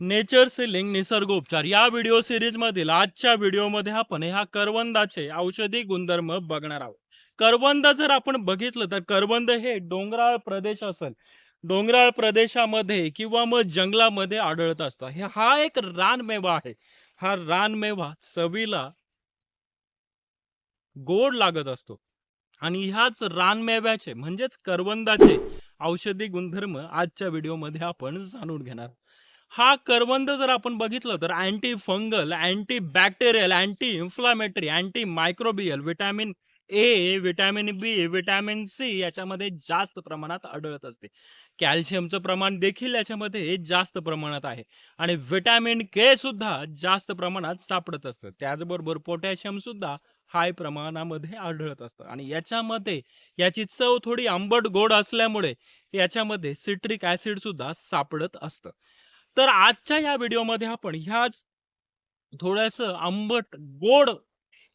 Nature ceiling निसर्गोपचार या video series मधील आजच्या व्हिडिओमध्ये आपण ह्या करवंदाचे औषधी गुणधर्म बघणार आहोत. करवंद जर आपण बघितलं तर करवंद हे डोंगराळ प्रदेश असेल. डोंगराळ प्रदेशामध्ये किंवा मग जंगलामध्ये आढळत असतं. हे हा एक रानमेवा आहे. हा रानमेवा चवीला गोड लागत असतो. आणि ह्याच रानमेव्याचे म्हणजेच करवंदाचे औषधी गुणधर्म आजच्या व्हिडिओमध्ये आपण जाणून घेणार हा करवंद जर आपण बघितलं तर anti fungal anti bacterial anti inflammatory anti microbial vitamin A vitamin B vitamin C याच्यामध्ये जास्त प्रमाणात आढळत असते. कॅल्शियमचं प्रमाण देखील याच्यामध्ये जास्त प्रमाणात आहे. आणि विटॅमिन के सुद्धा जास्त प्रमाणात सापडत असतं. त्याचबरोबर पोटॅशियम सुद्धा हाय प्रमाणामध्ये आढळत असतं. आणि याच्यामध्ये याची चव थोडी आंबट गोड असल्यामुळे याच्यामध्ये सिट्रिक ऍसिड सुद्धा सापडत असतं. तर आजच्या या व्हिडिओमध्ये आपण ह्याच थोडस आंबट गोड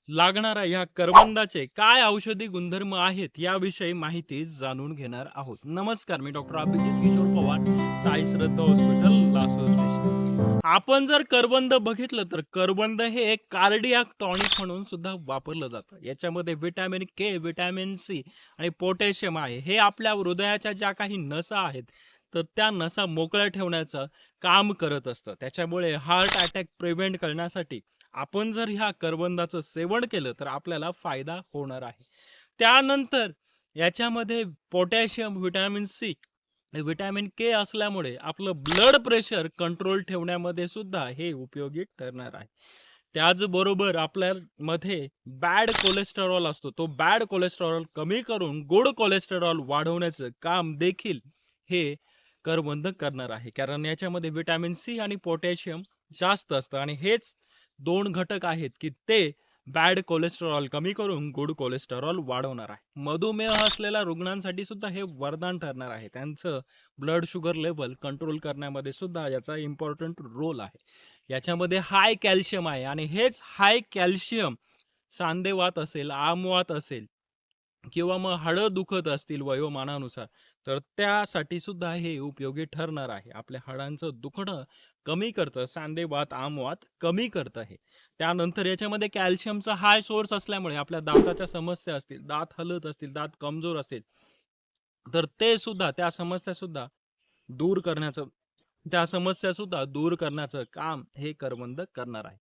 लागणाऱ्या ह्या करवंदाचे काय औषधी गुणधर्म आहेत याविषयी माहिती जाणून घेणार आहोत. नमस्कार मी डॉक्टर अभिजित किशोर पवार साई श्रद्धा हॉस्पिटल लासूर आपण जर करवंद बघितलं तर करवंद हे एक कार्डियाक टॉनिक म्हणून सुद्धा वापरलं जातं. याच्यामध्ये व्हिटॅमिन के व्हिटॅमिन सी आणि पोटॅशियम आहे. हे आपल्या हृदयाच्या ज्या काही नसा आहेत तर त्या नसा मोकळ्या ठेवण्याचं काम करत असतं. त्याच्यामुळे हार्ट अटॅक प्रिव्हेंट करण्यासाठी आपण जर ह्या करवंदाचं सेवन केलं तर आपल्याला फायदा होणार आहे. त्यानंतर याच्यामध्ये potassium vitamin C vitamin K असल्यामुळे आपलं ब्लड प्रेशर कंट्रोल ठेवण्यामध्ये सुद्धा हे उपयोगी ठरणार आहे. त्याचबरोबर आपल्यामध्ये बॅड कोलेस्टेरॉल असतो. तो बॅड कोलेस्टेरॉल कमी करून गुड कोलेस्टेरॉल वाढवण्याचं काम देखील हे करबंधक करणार आहे. कारण याच्यामध्ये विटॅमिन सी आणि पोटॅशियम जास्त असतं आणि हेच दोन घटक आहेत की ते बॅड कोलेस्टेरॉल कमी करून गुड कोलेस्टेरॉल वाढवणार आहे. मधुमेह असलेल्या रुग्णांसाठी सुद्धा हे वरदान ठरणार आहे. त्यांचं ब्लड शुगर लेवल कंट्रोल करण्यामध्ये सुद्धा याचा इम्पॉर्टंट रोल आहे. याच्यामध्ये हाय कॅल्शियम आहे आणि हेच हाय कॅल्शियम सांदेवात असेल आमवात असेल किंवा मग हाडं दुखत असतील वयोमानानुसार तर त्यासाठी सुद्धा हे उपयोगी ठरणार आहे. आपल्या हाडांचं दुखणं कमी करतं सांदेवात आमवात कमी करतं हे. त्यानंतर याच्यामध्ये कॅल्शियमचा हाय सोर्स असल्यामुळे आपल्या दाताच्या समस्या असतील दात हलत असतील दात कमजोर असतील तर ते सुद्धा त्या समस्या सुद्धा दूर करण्याचं त्या समस्या सुद्धा दूर करण्याचं काम हे करवंद करणार आहे.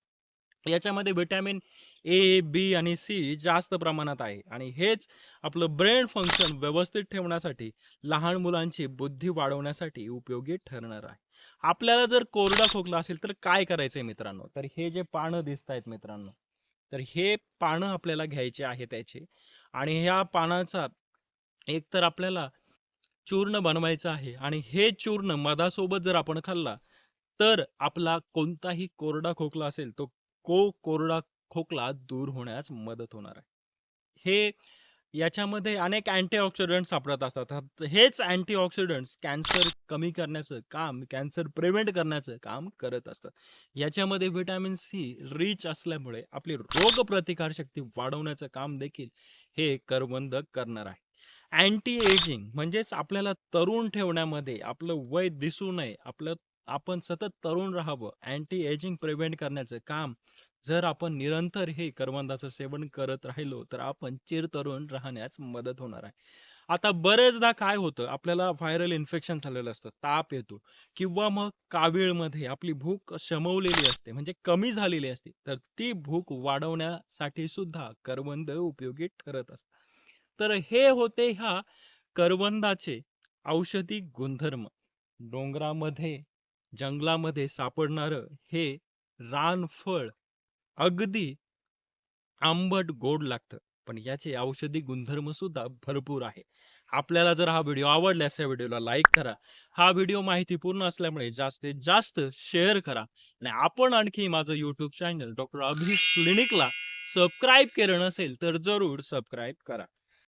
याच्यामध्ये विटॅमिन ए बी आणि सी जास्त प्रमाणात आहे. आणि हेच आपलं ब्रेन फंक्शन व्यवस्थित ठेवण्यासाठी लहान मुलांची बुद्धी वाढवण्यासाठी उपयोगी ठरणार आहे. आपल्याला जर कोरडा खोकला असेल तर काय करायचंय मित्रांनो? तर हे जे पानं दिसत आहेत मित्रांनो तर हे पानं आपल्याला घ्यायचे आहे त्याचे. आणि ह्या पानाचा एक तर आपल्याला चूर्ण बनवायचं आहे. आणि हे चूर्ण मधासोबत जर आपण खाल्ला तर आपला कोणताही कोरडा खोकला असेल तो को कोरडा खोकला दूर होण्यास मदत होणार आहे. हे याच्यामध्ये अनेक अँटीऑक्सिडंट सापडत असतात. हेच अँटीऑक्सिडंट्स कॅन्सर कमी करण्याचं काम कॅन्सर प्रिव्हेंट करण्याचं काम करत असतात. याच्यामध्ये व्हिटॅमिन सी रिच असल्यामुळे आपली रोगप्रतिकार शक्ती वाढवण्याचं काम देखील हे करबंद करणार आहे. अँटी एजिंग म्हणजेच आपल्याला तरुण ठेवण्यामध्ये आपलं वय दिसू नये आपलं आपण सतत तरुण राहावं अँटी एजिंग प्रिव्हेंट करण्याचं काम. जर आपण निरंतर हे करवंदाचं सेवन करत राहिलो तर आपण चिरतरुण राहण्यास मदत होणार आहे. आता बरेचदा काय होतं आपल्याला व्हायरल इन्फेक्शन झालेलं असतं ताप येतो किंवा मग कावीळमध्ये आपली भूक शमवलेली असते म्हणजे कमी झालेली असते तर ती भूक वाढवण्यासाठी सुद्धा करवंद उपयोगी ठरत असतात. तर हे होते ह्या करवंदाचे औषधी गुणधर्म. डोंगरामध्ये जंगलामध्ये सापडणारं हे रानफळ अगदी आंबट गोड लागतं. पण याचे औषधी गुणधर्म सुद्धा भरपूर आहे. आपल्याला जर हा व्हिडिओ आवडल्यास या व्हिडिओला लाईक करा. हा व्हिडिओ माहितीपूर्ण असल्यामुळे जास्तीत जास्त शेअर करा. आणि आपण आणखी माझं युट्यूब चॅनल डॉक्टर अभिष क्लिनिकला सबस्क्राईब केलं नसेल तर जरूर सबस्क्राईब करा.